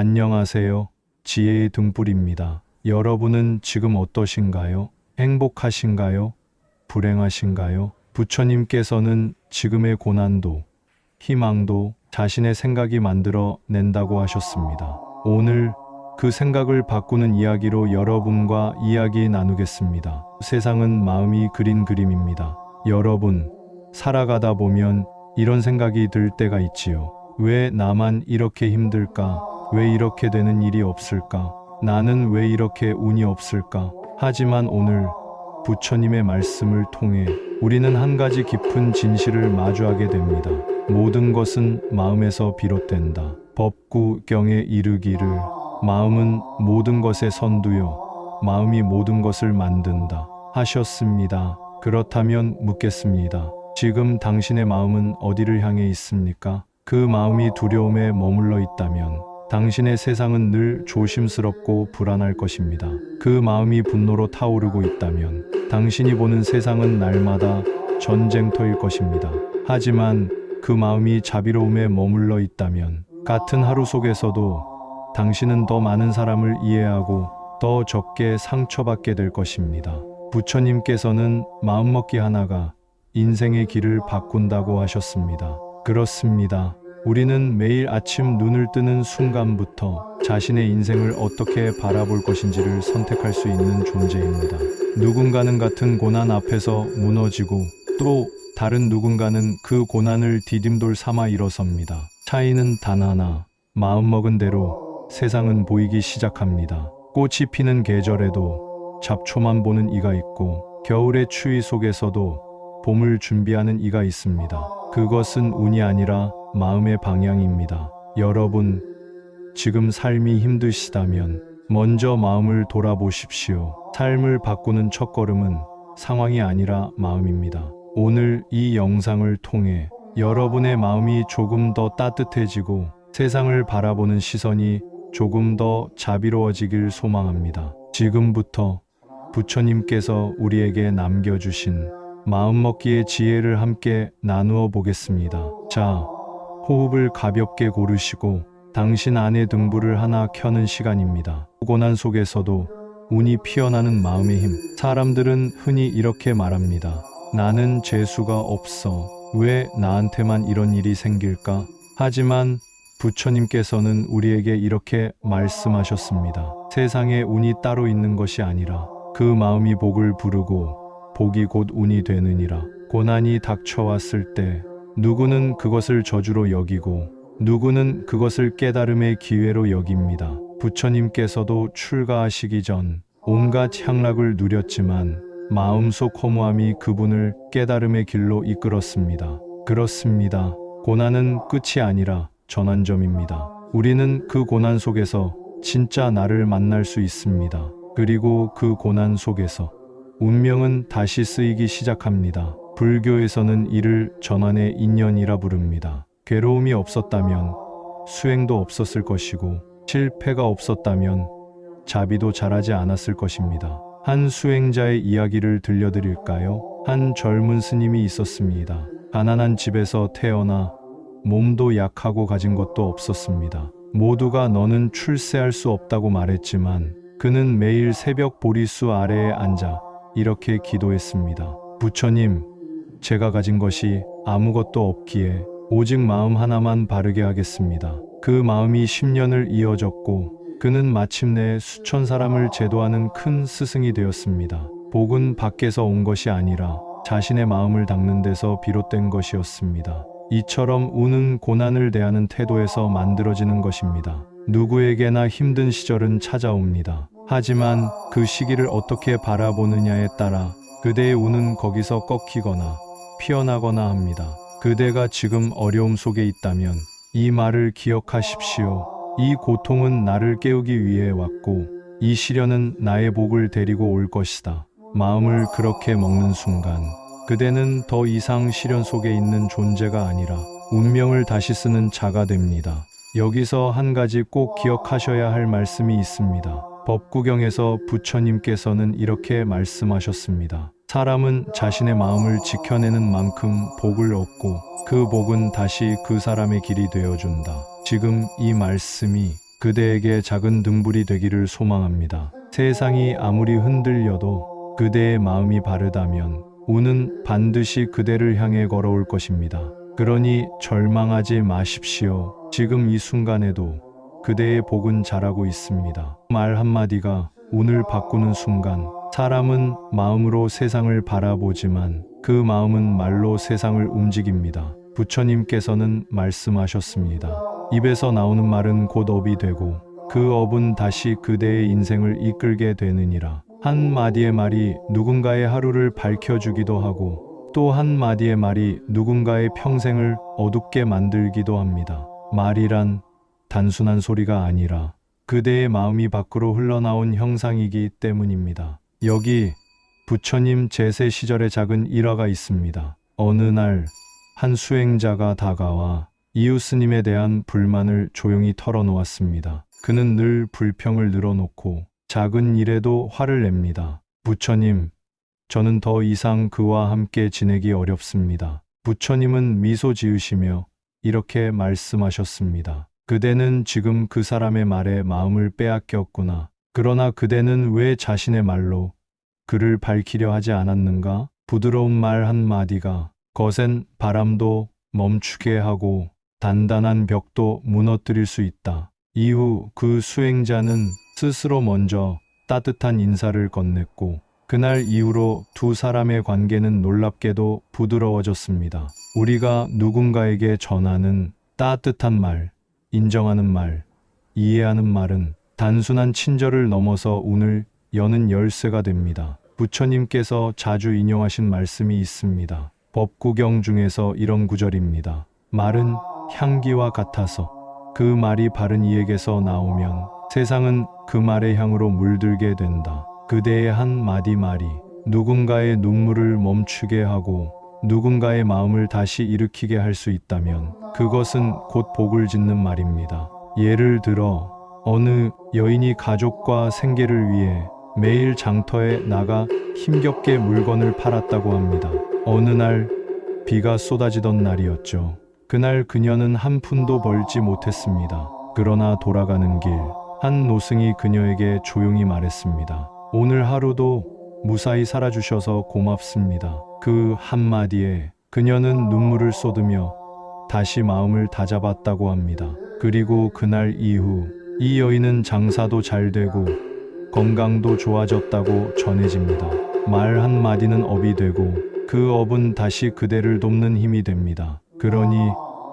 안녕하세요. 지혜의 등불입니다. 여러분은 지금 어떠신가요? 행복하신가요? 불행하신가요? 부처님께서는 지금의 고난도, 희망도 자신의 생각이 만들어 낸다고 하셨습니다. 오늘 그 생각을 바꾸는 이야기로 여러분과 이야기 나누겠습니다. 세상은 마음이 그린 그림입니다. 여러분, 살아가다 보면 이런 생각이 들 때가 있지요. 왜 나만 이렇게 힘들까? 왜 이렇게 되는 일이 없을까? 나는 왜 이렇게 운이 없을까? 하지만 오늘 부처님의 말씀을 통해 우리는 한 가지 깊은 진실을 마주하게 됩니다. 모든 것은 마음에서 비롯된다. 법구경에 이르기를 마음은 모든 것의 선두요. 마음이 모든 것을 만든다. 하셨습니다. 그렇다면 묻겠습니다. 지금 당신의 마음은 어디를 향해 있습니까? 그 마음이 두려움에 머물러 있다면 당신의 세상은 늘 조심스럽고 불안할 것입니다. 그 마음이 분노로 타오르고 있다면 당신이 보는 세상은 날마다 전쟁터일 것입니다. 하지만 그 마음이 자비로움에 머물러 있다면 같은 하루 속에서도 당신은 더 많은 사람을 이해하고 더 적게 상처받게 될 것입니다. 부처님께서는 마음먹기 하나가 인생의 길을 바꾼다고 하셨습니다. 그렇습니다. 우리는 매일 아침 눈을 뜨는 순간부터 자신의 인생을 어떻게 바라볼 것인지를 선택할 수 있는 존재입니다. 누군가는 같은 고난 앞에서 무너지고 또 다른 누군가는 그 고난을 디딤돌 삼아 일어섭니다. 차이는 단 하나. 마음먹은 대로 세상은 보이기 시작합니다. 꽃이 피는 계절에도 잡초만 보는 이가 있고 겨울의 추위 속에서도 봄을 준비하는 이가 있습니다. 그것은 운이 아니라 마음의 방향입니다. 여러분, 지금 삶이 힘드시다면 먼저 마음을 돌아보십시오. 삶을 바꾸는 첫걸음은 상황이 아니라 마음입니다. 오늘 이 영상을 통해 여러분의 마음이 조금 더 따뜻해지고 세상을 바라보는 시선이 조금 더 자비로워지길 소망합니다. 지금부터 부처님께서 우리에게 남겨주신 마음먹기의 지혜를 함께 나누어 보겠습니다. 자, 호흡을 가볍게 고르시고 당신 안의 등불을 하나 켜는 시간입니다. 고난 속에서도 운이 피어나는 마음의 힘. 사람들은 흔히 이렇게 말합니다. 나는 재수가 없어. 왜 나한테만 이런 일이 생길까? 하지만 부처님께서는 우리에게 이렇게 말씀하셨습니다. 세상에 운이 따로 있는 것이 아니라 그 마음이 복을 부르고 복이 곧 운이 되느니라. 고난이 닥쳐왔을 때 누구는 그것을 저주로 여기고 누구는 그것을 깨달음의 기회로 여깁니다. 부처님께서도 출가하시기 전 온갖 향락을 누렸지만 마음속 허무함이 그분을 깨달음의 길로 이끌었습니다. 그렇습니다. 고난은 끝이 아니라 전환점입니다. 우리는 그 고난 속에서 진짜 나를 만날 수 있습니다. 그리고 그 고난 속에서 운명은 다시 쓰이기 시작합니다. 불교에서는 이를 전환의 인연이라 부릅니다. 괴로움이 없었다면 수행도 없었을 것이고 실패가 없었다면 자비도 자라지 않았을 것입니다. 한 수행자의 이야기를 들려드릴까요? 한 젊은 스님이 있었습니다. 가난한 집에서 태어나 몸도 약하고 가진 것도 없었습니다. 모두가 너는 출세할 수 없다고 말했지만 그는 매일 새벽 보리수 아래에 앉아 이렇게 기도했습니다. 부처님, 제가 가진 것이 아무것도 없기에 오직 마음 하나만 바르게 하겠습니다. 그 마음이 10년을 이어졌고 그는 마침내 수천 사람을 제도하는 큰 스승이 되었습니다. 복은 밖에서 온 것이 아니라 자신의 마음을 닦는 데서 비롯된 것이었습니다. 이처럼 운은 고난을 대하는 태도에서 만들어지는 것입니다. 누구에게나 힘든 시절은 찾아옵니다. 하지만 그 시기를 어떻게 바라보느냐에 따라 그대의 운은 거기서 꺾이거나 피어나거나 합니다. 그대가 지금 어려움 속에 있다면 이 말을 기억하십시오. 이 고통은 나를 깨우기 위해 왔고 이 시련은 나의 복을 데리고 올 것이다. 마음을 그렇게 먹는 순간 그대는 더 이상 시련 속에 있는 존재가 아니라 운명을 다시 쓰는 자가 됩니다. 여기서 한 가지 꼭 기억하셔야 할 말씀이 있습니다. 법구경에서 부처님께서는 이렇게 말씀하셨습니다. 사람은 자신의 마음을 지켜내는 만큼 복을 얻고 그 복은 다시 그 사람의 길이 되어준다. 지금 이 말씀이 그대에게 작은 등불이 되기를 소망합니다. 세상이 아무리 흔들려도 그대의 마음이 바르다면 운은 반드시 그대를 향해 걸어올 것입니다. 그러니 절망하지 마십시오. 지금 이 순간에도 그대의 복은 자라고 있습니다. 말 한마디가 운을 바꾸는 순간 사람은 마음으로 세상을 바라보지만 그 마음은 말로 세상을 움직입니다. 부처님께서는 말씀하셨습니다. 입에서 나오는 말은 곧 업이 되고 그 업은 다시 그대의 인생을 이끌게 되느니라. 한 마디의 말이 누군가의 하루를 밝혀주기도 하고 또 한 마디의 말이 누군가의 평생을 어둡게 만들기도 합니다. 말이란 단순한 소리가 아니라 그대의 마음이 밖으로 흘러나온 형상이기 때문입니다. 여기 부처님 제세 시절의 작은 일화가 있습니다. 어느 날 한 수행자가 다가와 이웃 스님에 대한 불만을 조용히 털어놓았습니다. 그는 늘 불평을 늘어놓고 작은 일에도 화를 냅니다. 부처님, 저는 더 이상 그와 함께 지내기 어렵습니다. 부처님은 미소 지으시며 이렇게 말씀하셨습니다. 그대는 지금 그 사람의 말에 마음을 빼앗겼구나. 그러나 그대는 왜 자신의 말로 그를 밝히려 하지 않았는가? 부드러운 말 한마디가 거센 바람도 멈추게 하고 단단한 벽도 무너뜨릴 수 있다. 이후 그 수행자는 스스로 먼저 따뜻한 인사를 건넸고 그날 이후로 두 사람의 관계는 놀랍게도 부드러워졌습니다. 우리가 누군가에게 전하는 따뜻한 말, 인정하는 말, 이해하는 말은 단순한 친절을 넘어서 운을 여는 열쇠가 됩니다. 부처님께서 자주 인용하신 말씀이 있습니다. 법구경 중에서 이런 구절입니다. 말은 향기와 같아서 그 말이 바른 이에게서 나오면 세상은 그 말의 향으로 물들게 된다. 그대의 한 마디 말이 누군가의 눈물을 멈추게 하고 누군가의 마음을 다시 일으키게 할 수 있다면 그것은 곧 복을 짓는 말입니다. 예를 들어 어느 여인이 가족과 생계를 위해 매일 장터에 나가 힘겹게 물건을 팔았다고 합니다. 어느 날 비가 쏟아지던 날이었죠. 그날 그녀는 한 푼도 벌지 못했습니다. 그러나 돌아가는 길, 한 노승이 그녀에게 조용히 말했습니다. 오늘 하루도 무사히 살아주셔서 고맙습니다. 그 한마디에 그녀는 눈물을 쏟으며 다시 마음을 다잡았다고 합니다. 그리고 그날 이후 이 여인은 장사도 잘 되고 건강도 좋아졌다고 전해집니다. 말 한마디는 업이 되고 그 업은 다시 그대를 돕는 힘이 됩니다. 그러니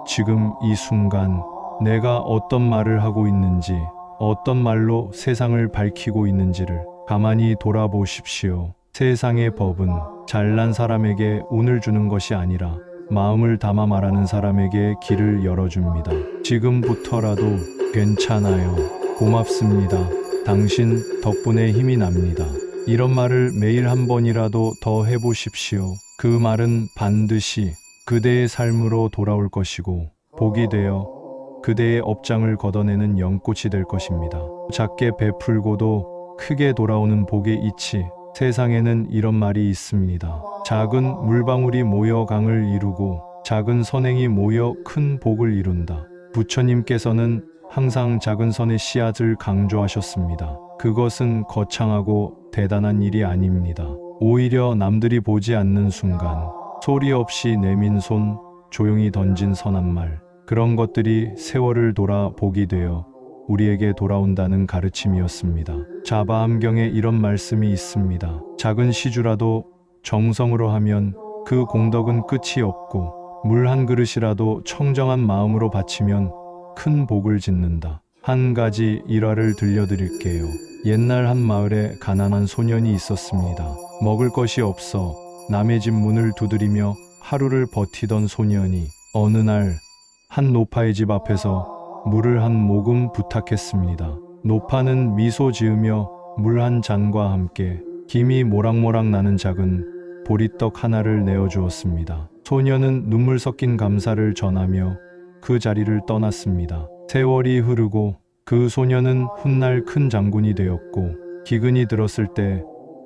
지금 이 순간 내가 어떤 말을 하고 있는지 어떤 말로 세상을 밝히고 있는지를 가만히 돌아보십시오. 세상의 법은 잘난 사람에게 운을 주는 것이 아니라 마음을 담아 말하는 사람에게 길을 열어줍니다. 지금부터라도 괜찮아요. 고맙습니다. 당신 덕분에 힘이 납니다. 이런 말을 매일 한 번이라도 더 해보십시오. 그 말은 반드시 그대의 삶으로 돌아올 것이고 복이 되어 그대의 업장을 걷어내는 연꽃이 될 것입니다. 작게 베풀고도 크게 돌아오는 복의 이치. 세상에는 이런 말이 있습니다. 작은 물방울이 모여 강을 이루고 작은 선행이 모여 큰 복을 이룬다. 부처님께서는 항상 작은 선의 씨앗을 강조하셨습니다. 그것은 거창하고 대단한 일이 아닙니다. 오히려 남들이 보지 않는 순간 소리 없이 내민 손, 조용히 던진 선한 말, 그런 것들이 세월을 돌아 복이 되어 우리에게 돌아온다는 가르침이었습니다. 자바함경에 이런 말씀이 있습니다. 작은 시주라도 정성으로 하면 그 공덕은 끝이 없고 물 한 그릇이라도 청정한 마음으로 바치면 큰 복을 짓는다. 한 가지 일화를 들려드릴게요. 옛날 한 마을에 가난한 소년이 있었습니다. 먹을 것이 없어 남의 집 문을 두드리며 하루를 버티던 소년이 어느 날 한 노파의 집 앞에서 물을 한 모금 부탁했습니다. 노파는 미소 지으며 물 한 잔과 함께 김이 모락모락 나는 작은 보리떡 하나를 내어주었습니다. 소년은 눈물 섞인 감사를 전하며 그 자리를 떠났습니다. 세월이 흐르고 그 소년은 훗날 큰 장군이 되었고 기근이 들었을 때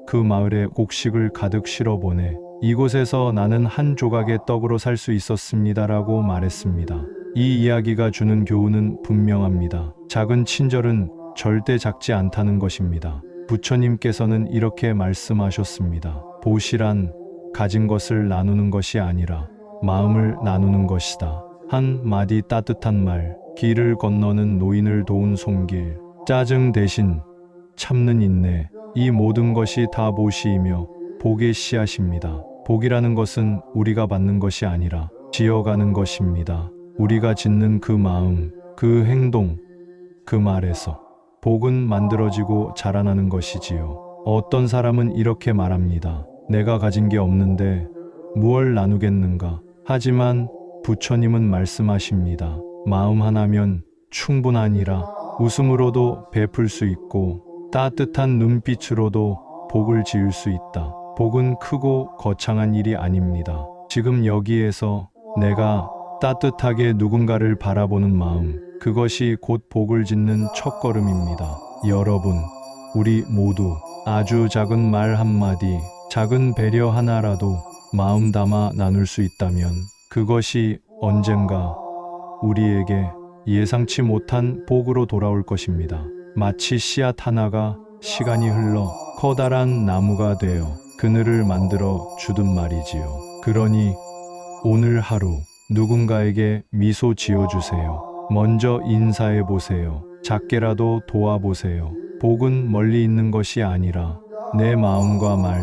그 마을에 곡식을 가득 실어 보내 이곳에서 나는 한 조각의 떡으로 살 수 있었습니다라고 말했습니다. 이 이야기가 주는 교훈은 분명합니다. 작은 친절은 절대 작지 않다는 것입니다. 부처님께서는 이렇게 말씀하셨습니다. 보시란 가진 것을 나누는 것이 아니라 마음을 나누는 것이다. 한 마디 따뜻한 말, 길을 건너는 노인을 도운 손길, 짜증 대신 참는 인내, 이 모든 것이 다 보시이며 복의 씨앗입니다. 복이라는 것은 우리가 받는 것이 아니라 지어가는 것입니다. 우리가 짓는 그 마음, 그 행동, 그 말에서 복은 만들어지고 자라나는 것이지요. 어떤 사람은 이렇게 말합니다. 내가 가진 게 없는데 무얼 나누겠는가? 하지만 부처님은 말씀하십니다. 마음 하나면 충분하니라. 웃음으로도 베풀 수 있고 따뜻한 눈빛으로도 복을 지을 수 있다. 복은 크고 거창한 일이 아닙니다. 지금 여기에서 내가 따뜻하게 누군가를 바라보는 마음, 그것이 곧 복을 짓는 첫걸음입니다. 여러분, 우리 모두 아주 작은 말 한마디, 작은 배려 하나라도 마음 담아 나눌 수 있다면 그것이 언젠가 우리에게 예상치 못한 복으로 돌아올 것입니다. 마치 씨앗 하나가 시간이 흘러 커다란 나무가 되어 그늘을 만들어 주듯 말이지요. 그러니 오늘 하루 누군가에게 미소 지어주세요. 먼저 인사해 보세요. 작게라도 도와보세요. 복은 멀리 있는 것이 아니라 내 마음과 말,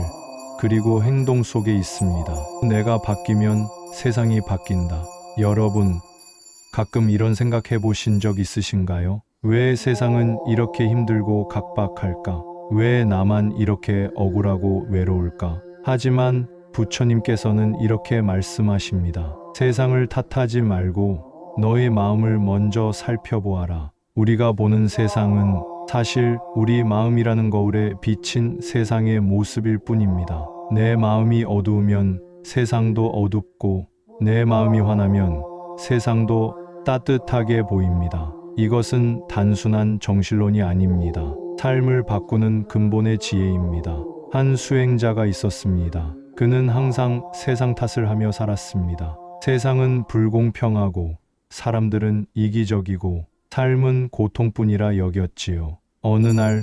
그리고 행동 속에 있습니다. 내가 바뀌면 세상이 바뀐다. 여러분, 가끔 이런 생각해 보신 적 있으신가요? 왜 세상은 이렇게 힘들고 각박할까? 왜 나만 이렇게 억울하고 외로울까? 하지만 부처님께서는 이렇게 말씀하십니다. 세상을 탓하지 말고 너의 마음을 먼저 살펴보아라. 우리가 보는 세상은 사실 우리 마음이라는 거울에 비친 세상의 모습일 뿐입니다. 내 마음이 어두우면 세상도 어둡고 내 마음이 환하면 세상도 따뜻하게 보입니다. 이것은 단순한 정신론이 아닙니다. 삶을 바꾸는 근본의 지혜입니다. 한 수행자가 있었습니다. 그는 항상 세상 탓을 하며 살았습니다. 세상은 불공평하고 사람들은 이기적이고 삶은 고통뿐이라 여겼지요. 어느 날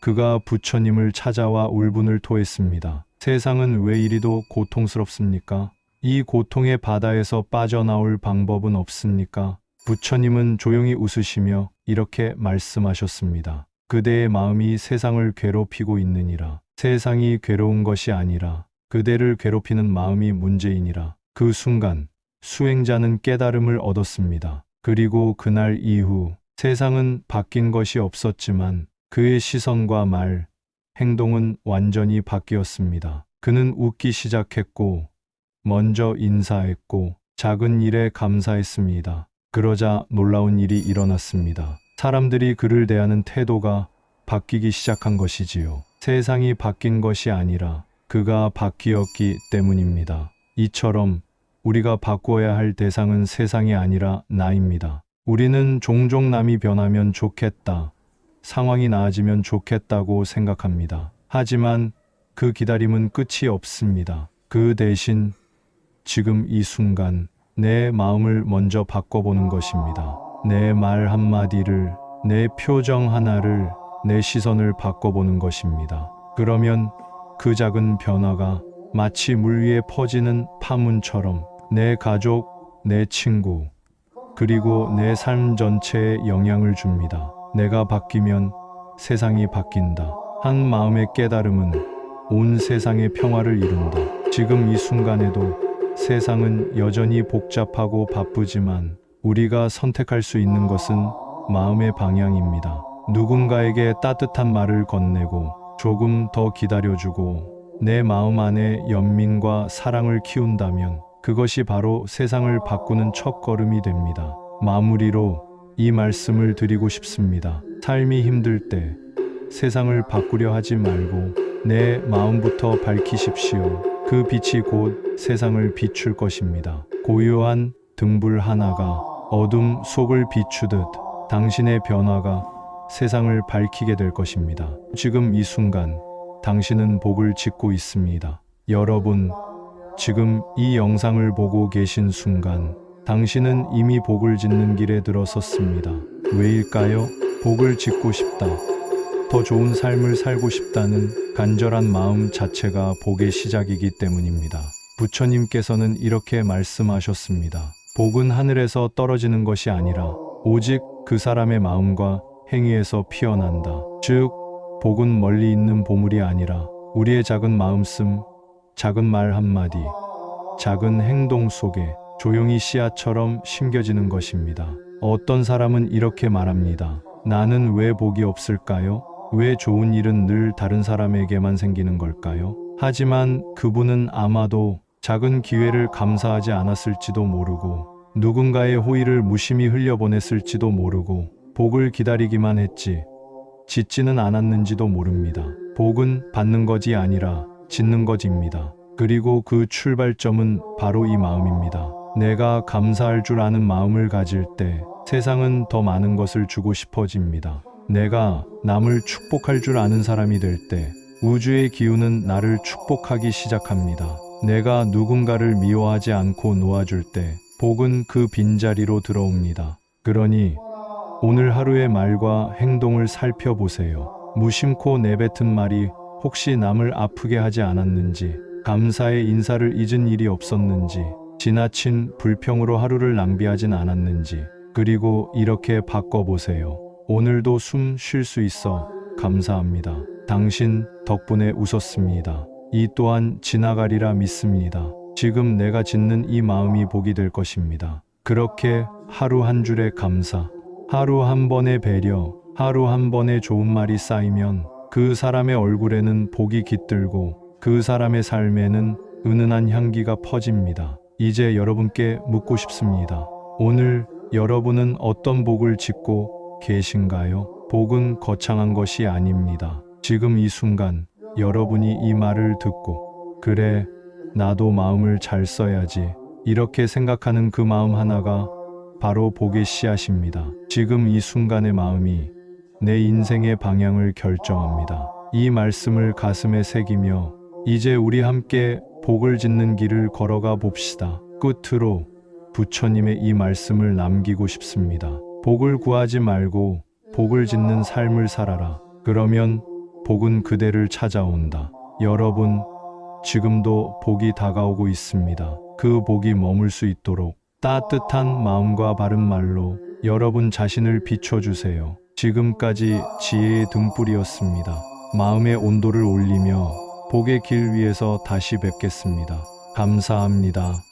그가 부처님을 찾아와 울분을 토했습니다. 세상은 왜 이리도 고통스럽습니까? 이 고통의 바다에서 빠져나올 방법은 없습니까? 부처님은 조용히 웃으시며 이렇게 말씀하셨습니다. 그대의 마음이 세상을 괴롭히고 있느니라. 세상이 괴로운 것이 아니라 그대를 괴롭히는 마음이 문제이니라. 그 순간 수행자는 깨달음을 얻었습니다. 그리고 그날 이후 세상은 바뀐 것이 없었지만 그의 시선과 말, 행동은 완전히 바뀌었습니다. 그는 웃기 시작했고, 먼저 인사했고, 작은 일에 감사했습니다. 그러자 놀라운 일이 일어났습니다. 사람들이 그를 대하는 태도가 바뀌기 시작한 것이지요. 세상이 바뀐 것이 아니라 그가 바뀌었기 때문입니다. 이처럼 우리가 바꾸어야 할 대상은 세상이 아니라 나입니다. 우리는 종종 남이 변하면 좋겠다. 상황이 나아지면 좋겠다고 생각합니다. 하지만 그 기다림은 끝이 없습니다. 그 대신 지금 이 순간 내 마음을 먼저 바꿔보는 것입니다. 내 말 한마디를, 내 표정 하나를, 내 시선을 바꿔보는 것입니다. 그러면 그 작은 변화가 마치 물 위에 퍼지는 파문처럼 내 가족, 내 친구, 그리고 내 삶 전체에 영향을 줍니다. 내가 바뀌면 세상이 바뀐다. 한 마음의 깨달음은 온 세상의 평화를 이룬다. 지금 이 순간에도 세상은 여전히 복잡하고 바쁘지만 우리가 선택할 수 있는 것은 마음의 방향입니다. 누군가에게 따뜻한 말을 건네고 조금 더 기다려주고 내 마음 안에 연민과 사랑을 키운다면 그것이 바로 세상을 바꾸는 첫 걸음이 됩니다. 마무리로 이 말씀을 드리고 싶습니다. 삶이 힘들 때 세상을 바꾸려 하지 말고 내 마음부터 밝히십시오. 그 빛이 곧 세상을 비출 것입니다. 고요한 등불 하나가 어둠 속을 비추듯 당신의 변화가 세상을 밝히게 될 것입니다. 지금 이 순간 당신은 복을 짓고 있습니다. 여러분, 지금 이 영상을 보고 계신 순간 당신은 이미 복을 짓는 길에 들어섰습니다. 왜일까요? 복을 짓고 싶다. 더 좋은 삶을 살고 싶다는 간절한 마음 자체가 복의 시작이기 때문입니다. 부처님께서는 이렇게 말씀하셨습니다. 복은 하늘에서 떨어지는 것이 아니라 오직 그 사람의 마음과 행위에서 피어난다. 즉, 복은 멀리 있는 보물이 아니라 우리의 작은 마음씀, 작은 말 한마디, 작은 행동 속에 조용히 씨앗처럼 심겨지는 것입니다. 어떤 사람은 이렇게 말합니다. 나는 왜 복이 없을까요? 왜 좋은 일은 늘 다른 사람에게만 생기는 걸까요? 하지만 그분은 아마도 작은 기회를 감사하지 않았을지도 모르고 누군가의 호의를 무심히 흘려보냈을지도 모르고 복을 기다리기만 했지 짓지는 않았는지도 모릅니다. 복은 받는 것이 아니라 짓는 것입니다. 그리고 그 출발점은 바로 이 마음입니다. 내가 감사할 줄 아는 마음을 가질 때 세상은 더 많은 것을 주고 싶어집니다. 내가 남을 축복할 줄 아는 사람이 될 때 우주의 기운은 나를 축복하기 시작합니다. 내가 누군가를 미워하지 않고 놓아줄 때 복은 그 빈자리로 들어옵니다. 그러니 오늘 하루의 말과 행동을 살펴보세요. 무심코 내뱉은 말이 혹시 남을 아프게 하지 않았는지, 감사의 인사를 잊은 일이 없었는지, 지나친 불평으로 하루를 낭비하진 않았는지, 그리고 이렇게 바꿔보세요. 오늘도 숨 쉴 수 있어 감사합니다. 당신 덕분에 웃었습니다. 이 또한 지나가리라 믿습니다. 지금 내가 짓는 이 마음이 복이 될 것입니다. 그렇게 하루 한 줄의 감사, 하루 한 번의 배려, 하루 한 번의 좋은 말이 쌓이면 그 사람의 얼굴에는 복이 깃들고 그 사람의 삶에는 은은한 향기가 퍼집니다. 이제 여러분께 묻고 싶습니다. 오늘 여러분은 어떤 복을 짓고 계신가요? 복은 거창한 것이 아닙니다. 지금 이 순간 여러분이 이 말을 듣고 그래 나도 마음을 잘 써야지 이렇게 생각하는 그 마음 하나가 바로 복의 씨앗입니다. 지금 이 순간의 마음이 내 인생의 방향을 결정합니다. 이 말씀을 가슴에 새기며 이제 우리 함께 복을 짓는 길을 걸어가 봅시다. 끝으로 부처님의 이 말씀을 남기고 싶습니다. 복을 구하지 말고 복을 짓는 삶을 살아라. 그러면 복은 그대를 찾아온다. 여러분, 지금도 복이 다가오고 있습니다. 그 복이 머물 수 있도록 따뜻한 마음과 바른 말로 여러분 자신을 비춰주세요. 지금까지 지혜의 등불이었습니다. 마음의 온도를 올리며 복의 길 위에서 다시 뵙겠습니다. 감사합니다.